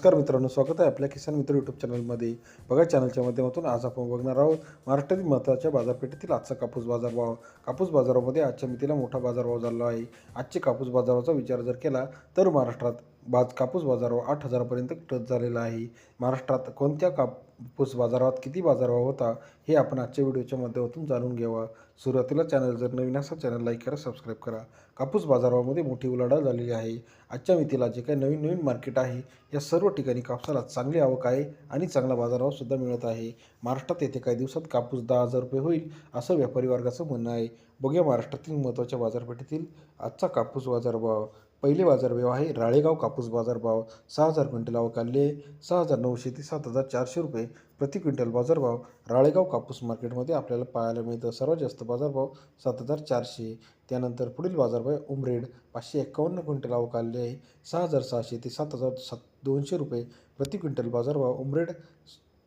नमस्कार मित्रांनो स्वागत आहे आपल्या किसान मित्र यूट्यूब चॅनलमध्ये बघा चॅनलच्या माध्यमातून आज आपण बघणार आहोत महाराष्ट्रातील महत्त्वाच्या बाजारपेठेतील आजचा कापूस बाजारभाव. कापूस बाजारामध्ये आजच्या मितीला मोठा बाजारभाव झाला आहे. आजचे कापूस बाजाराचा विचार जर केला तर महाराष्ट्रात बाज कापूस बाजारभाव आठ हजारापर्यंत टच झालेला आहे. महाराष्ट्रात कोणत्या कापूस बाजारात किती बाजारभाव होता हे आपण आजच्या व्हिडिओच्या माध्यमातून जाणून घ्यावा. सुरुवातीला चॅनल जर नवीन असा चॅनल लाईक करा सबस्क्राईब करा. कापूस बाजारामध्ये मोठी उलाढाल झालेली आहे. आजच्या मितीला जे काही नवीन नवीन मार्केट आहे या सर्व ठिकाणी कापसाला चांगली आवक आहे आणि चांगला बाजारभावसुद्धा मिळत आहे. महाराष्ट्रात येथे काही दिवसात कापूस दहा हजार रुपये होईल असं व्यापारी वर्गाचं म्हणणं आहे. बघूया महाराष्ट्रातील महत्त्वाच्या बाजारपेठेतील आजचा कापूस बाजारभाव. पहिले बाजारभाव आहे राळेगाव कापूस बाजारभाव. सहा हजार क्विंटल आवक आहे सहा हजार नऊशे ते सात हजार चारशे रुपये प्रति क्विंटल बाजारभाव राळेगाव कापूस मार्केटमध्ये आपल्याला पाहायला मिळतं. सर्वात जास्त बाजारभाव सात हजार चारशे. त्यानंतर पुढील बाजारभाव उमरेड. पाचशे एक्कावन्न क्विंटल आवक आहे. सहा हजार सहाशे ते सात हजार सात दोनशे रुपये प्रति क्विंटल बाजारभाव उमरेड.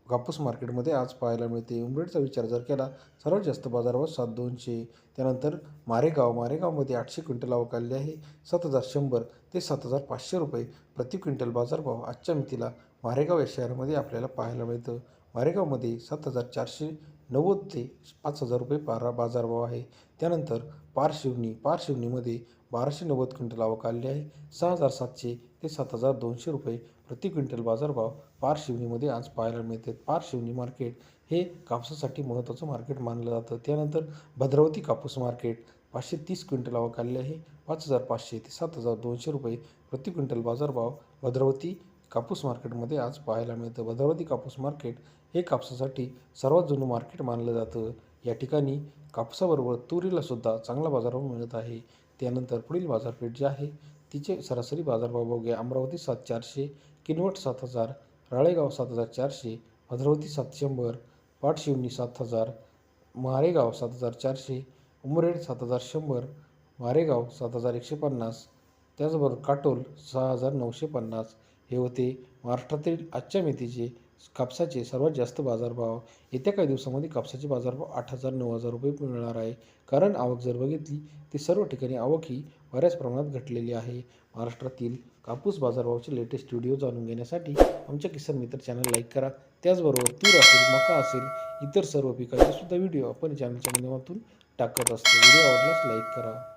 कापूस मार्केटमध्ये आज पाहायला मिळते. उमरेडचा विचार जर केला सर्वात जास्त बाजारभाव सात दोनशे त्यानंतर मारेगाव मारेगावमध्ये आठशे क्विंटल आवक आलेली आहे. सात हजार शंभर ते सात हजार पाचशे रुपये प्रति क्विंटल बाजारभाव आजच्या मितीला मारेगाव या शहरामध्ये आपल्याला पाहायला मिळतं. मारेगावमध्ये सात हजार चारशे नव्वद ते पाच हजार रुपये पारा बाजारभाव आहे. त्यानंतर पारशिवनी पारशिवनीमध्ये बाराशे नव्वद क्विंटल आवक आलेली आहे. सहा हजार सातशे ते सात हजार दोनशे रुपये प्रति क्विंटल बाजारभाव पारशिवनीमध्ये आज पाहायला मिळते. पारशिवनी मार्केट हे कापसासाठी महत्त्वाचं मार्केट मानलं जातं. त्यानंतर भद्रावती कापूस मार्केट पाचशे तीस क्विंटल आवक आली आहे. पाच हजार पाचशे ते सात हजार दोनशे रुपये प्रति क्विंटल बाजारभाव भद्रावती कापूस मार्केटमध्ये आज पाहायला मिळतं. भद्रावती कापूस मार्केट हे कापसासाठी सर्वात जुनं मार्केट मानलं जातं. या ठिकाणी कापसाबरोबर तुरीला सुद्धा चांगला बाजारभाव मिळत आहे. त्यानंतर पुढील बाजारपेठ जी आहे तिचे सरासरी बाजारभाव बघूया. अमरावती सात चारशे किनवट सात हजार राळेगाव सात हजार चारशे भद्रावती सात शंभर पाठशिवनी सात हजार मारेगाव सात हजार चारशे उमरेड सात हजार शंभर मारेगाव सात हजार एकशे पन्नास त्याचबरोबर काटोल सहा हजार नऊशे पन्नास हे होते महाराष्ट्रातील आजच्या मेथीचे कापसाचे सर्वात जास्त बाजारभाव. येत्या काही दिवसामध्ये कापसाचे बाजारभाव आठ हजार नऊ हजार रुपये मिळणार आहे. कारण आवक जर बघितली ती सर्व ठिकाणी आवक ही बऱ्याच प्रमाणात घटलेली आहे. महाराष्ट्रातील कापूस बाजारभावाचे लेटेस्ट व्हिडिओ जाणून घेण्यासाठी आमच्या किसान मित्र चॅनल लाईक करा. त्याचबरोबर तूर असेल मका असेल इतर सर्व पिकांचे सुद्धा व्हिडिओ आपण चॅनलच्या माध्यमातून टाकत असतो. व्हिडिओ आवडल्यास लाईक करा.